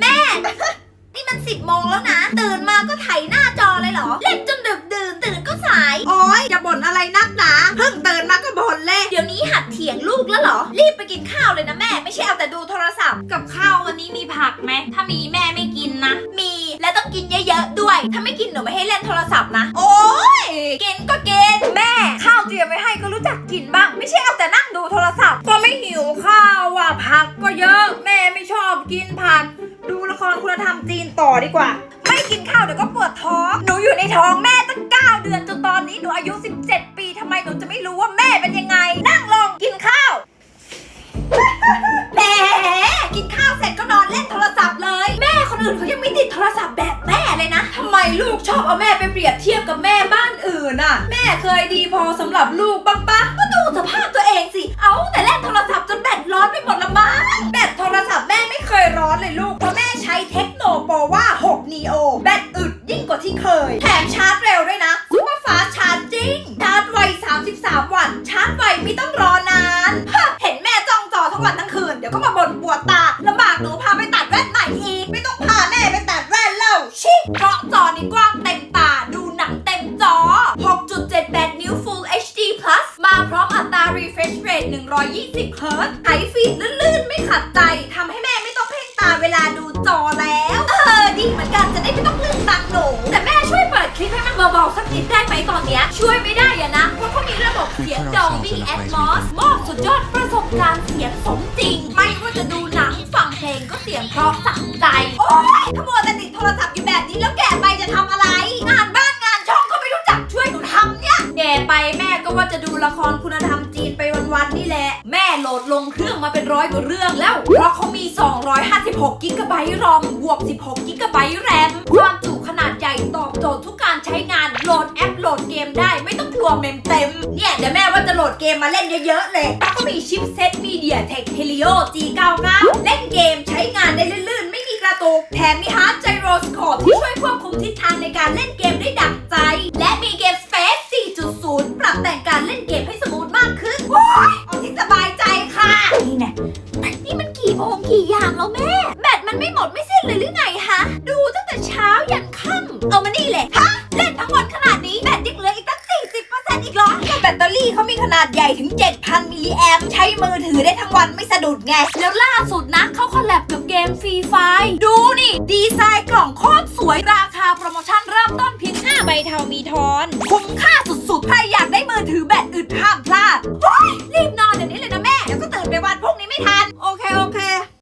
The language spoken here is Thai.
แม่ นี่มันสิบโมงแล้วนะ ตื่นมาก็ไถหน้าจอเลยเหรอ เล่นจนดึกดื่นตื่นก็สาย โอ๊ยจะบ่นอะไรนักหนาเพิ่งตื่นมาก็บ่นเลยเดี๋ยวนี้หัดเถียงลูกแล้วเหรอ รีบไปกินข้าวเลยนะแม่ ไม่ใช่เอาแต่ดูโทรศัพท์ กับข้าววันนี้มีผักไหม ถ้ามีแม่ไม่กินนะ มี และต้องกินเยอะๆด้วย ถ้าไม่กินหนูไม่ให้เล่นโทรศัพท์นะ โอ๊ อดีกว่า ไม่กินข้าวเดี๋ยวก็ปวดท้อง หนูอยู่ในท้องแม่ตั้ง 9 เดือนจนตอนนี้หนูอายุ 17 ปีทำไมหนูจะไม่รู้ว่าแม่เป็นยังไง นั่งลงกินข้าว แหมกินข้าวเสร็จก็นอนเล่นโทรศัพท์เลย แม่คนอื่นเขายังไม่ติดโทรศัพท์แบบแม่เลยนะทำไมลูกชอบเอาแม่ไปเปรียบเทียบกับแม่บ้านอื่นน่ะ แม่เคยดีพอสำหรับลูกบ้างปะก็ดูสภาพตัวเองสิ เอาแต่ล่นโทรศั ว่า 6 Neo แบตอึดยิ่งกว่าที่เคย แถมชาร์จเร็วด้วยนะซุปเปอร์ฟาสต์ชาร์จจริง ชาร์จไว 33 วัน ชาร์จไวไม่ต้องรอนานฮะเห็นแม่จ้องจอทั้งวันทั้งคืน เดี๋ยวก็มาบ่นปวดตาลำบากหนูพาไปตัดแว่นใหม่อีก ไม่ต้องพาแม่ไปตัดแว่นแล้วชิเพราะจอนี้กว้างเต็มตาดูหนังเต็มจอ 6.78 นิ้ว Full HD Plus มาพร้อมอัตรา refresh rate 120 Hz ไถฟีดลื่นๆ ไม่ขัดใจทำให้แม่ไม่ต้องเพ่งตาเวลาดูจอแล้ว สักนิดได้ไหมตอนเนี้ยช่วยไม่ได้อะนะเพราะเขามีระบบเสียง Dolby Atmos มอบสุดยอดประสบการณ์เสียงสมจริง ไม่ว่าจะดูหนังฟังเพลงก็เสียงเพราะสั่งใจ โอ๊ยถ้ามัวแต่ติดโทรศัพท์อยู่แบบนี้แล้วแก่ไปจะทำอะไร งานบ้านงานช่องก็ไม่รู้จักช่วยหนูทำเนี่ยแก่ไปแม่ก็ว่าจะดูละครคุณธรรมจีนไปวันๆนี่แหละ แม่โหลดลงเครื่องมาเป็นร้อยกว่าเรื่องแล้ว เพราะเขามี 256กิกะไบต์รอมบวก 16กิกะไบต์แรมความจุข เกมได้ไม่ต้องกลัวเมมเต็ม เนี่ยเดี๋ยวแม่ว่าจะโหลดเกมมาเล่นเยอะๆเลยเพราะเขามีชิปเซ็ตมีเดียเทคเฮลิโอ G99 เล่นเกมใช้งานได้ลื่นๆ ไม่มีกระตุก แถมมีฮาร์ดไจโรสโคปที่ช่วยควบคุมทิศทางในการเล่นเกมได้ดักใจ และมีเกม Space 4.0 ปรับแต่งการเล่นเกมให้สมูทมากขึ้นโอ้ยเอาที่สบายใจค่ะ นี่น่แบตนี่มันกี่โมงกี่ยามแล้วแม่ แบตมันไม่หมดไม่สิ้นเลยหรือไงฮะ ดูตั้งแต่เช้ายันค่ำเอามานี่เลยฮะ รี่เขามีขนาดใหญ่ถึง 7,000มิลลิแอมใช้มือถือได้ทั้งวันไม่สะดุดไง แล้วล่าสุดนะเขาคอลแลบกับเกมฟรีไฟดูนี่ ดีไซน์กล่องโคตรสวยราคาโปรโมชั่นเริ่มต้นเพียง5ใบเทามีทอน คุ้มค่าสุดๆ ใครอยากได้มือถือแบตอึดห้ามพลาดโอ้ยรีบนอนเดี๋ยวนี้เลยนะแม่เดี๋ยวก็ตื่นไปวันพรุ่งนี้ไม่ทัน